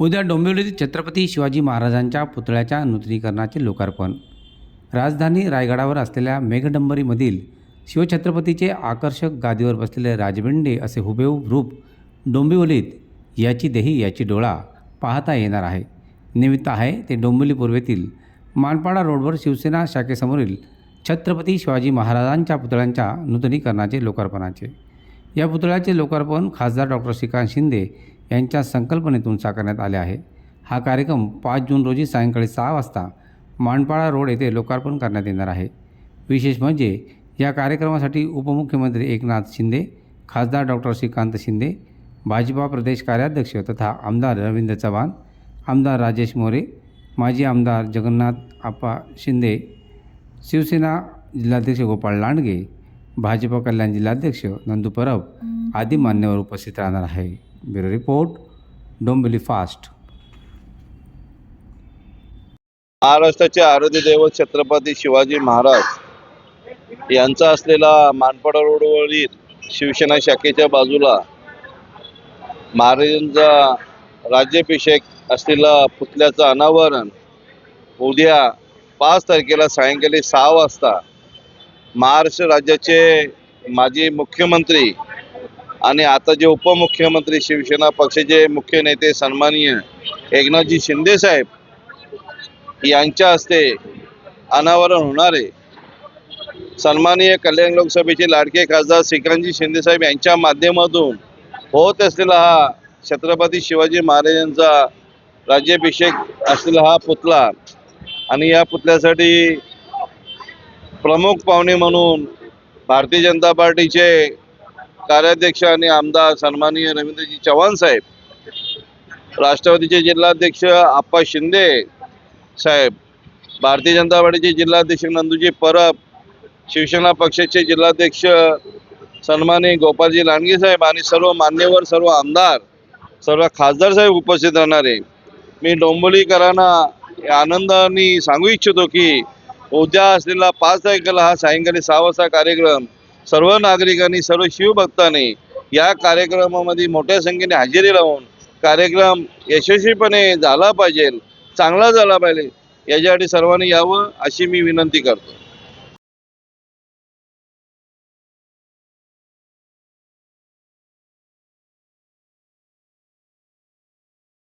उद्या डोंबिवलीत छत्रपती शिवाजी महाराजांच्या पुतळ्याच्या नूतनीकरणाचे लोकार्पण. राजधानी रायगडावर असलेल्या मेघडंबरीमधील शिवछत्रपतीचे आकर्षक गादीवर बसलेले राजबिंडे असे हुबेहूब रूप डोंबिवलीत याची देही याची डोळा पाहता येणार आहे. निमित्त आहे ते डोंबिवली पूर्वेतील मानपाडा रोडवर शिवसेना शाखेसमोरील छत्रपती शिवाजी महाराजांच्या पुतळ्यांच्या नूतनीकरणाचे लोकार्पणाचे. या पुतळ्याचे लोकार्पण खासदार डॉक्टर श्रीकांत शिंदे यांच्या संकल्पनेतून साकारण्यात आले आहे. हा कार्यक्रम पाच जून रोजी सायंकाळी सहा वाजता मांडपाळा रोड येथे लोकार्पण करण्यात येणार आहे. विशेष म्हणजे या कार्यक्रमासाठी उपमुख्यमंत्री एकनाथ शिंदे खासदार डॉक्टर श्रीकांत शिंदे भाजपा प्रदेश कार्याध्यक्ष तथा आमदार रवींद्र चव्हाण आमदार राजेश मोरे माजी आमदार जगन्नाथ आप्पा शिंदे शिवसेना जिल्हाध्यक्ष गोपाळ लांडगे भाजप कल्याण जिल्हाध्यक्ष नंदू परब आदी मान्यवर उपस्थित राहणार आहे. Bureau report Dombivli fast. महाराष्ट्राचे आराध्य दैवत छत्रपती शिवाजी महाराज यांचा असलेला मानपाडा रोडवरील शिवसेना शाखेच्या बाजूला महाराजांचा राज्याभिषेक असलेला पुतळ्याचं अनावरण उद्या पाच तारखेला सायंकाळी सहा वाजता महाराष्ट्र राज्याचे माजी मुख्यमंत्री आणि आता जे उपमुख्यमंत्री शिवसेना पक्षाचे मुख्य नेते सन्माननीय एकनाथजी शिंदे साहेब यांच्या हस्ते अनावरण होणारे सन्माननीय कल्याण लोकसभेचे लाडके खासदार श्रीकांतजी शिंदेसाहेब यांच्या माध्यमातून होत असलेला हा छत्रपती शिवाजी महाराजांचा राज्याभिषेक असलेला हा पुतळा आणि या पुतळ्यासाठी प्रमुख पाहुणे म्हणून भारतीय जनता पार्टीचे कार्याध्यक्ष आणि आमदार सन्माननीय रवींद्रजी चव्हाण साहेब राष्ट्रवादीचे जिल्हाध्यक्ष आप्पा शिंदे साहेब भारतीय जनता पार्टीचे जिल्हाध्यक्ष नंदूजी परब शिवसेना पक्षाचे जिल्हाध्यक्ष सन्माननीय गोपालजी लांडगे साहेब आणि सर्व मान्यवर सर्व आमदार सर्व खासदार साहेब उपस्थित राहणार. आहे मी डोंबोलीकरांना या आनंदाने सांगू इच्छितो की उद्या असलेला पाच तारखेला हा सायंकाळी सहा वाजता कार्यक्रम सर्व नागरिकांनी सर्व शिवभक्तांनी या कार्यक्रमामध्ये मोठ्या संख्येने हजेरी लावून कार्यक्रम यशस्वीपणे झाला पाहिजे चांगला झाला पाहिजे याच्यासाठी सर्वांनी यावं अशी मी विनंती करतो.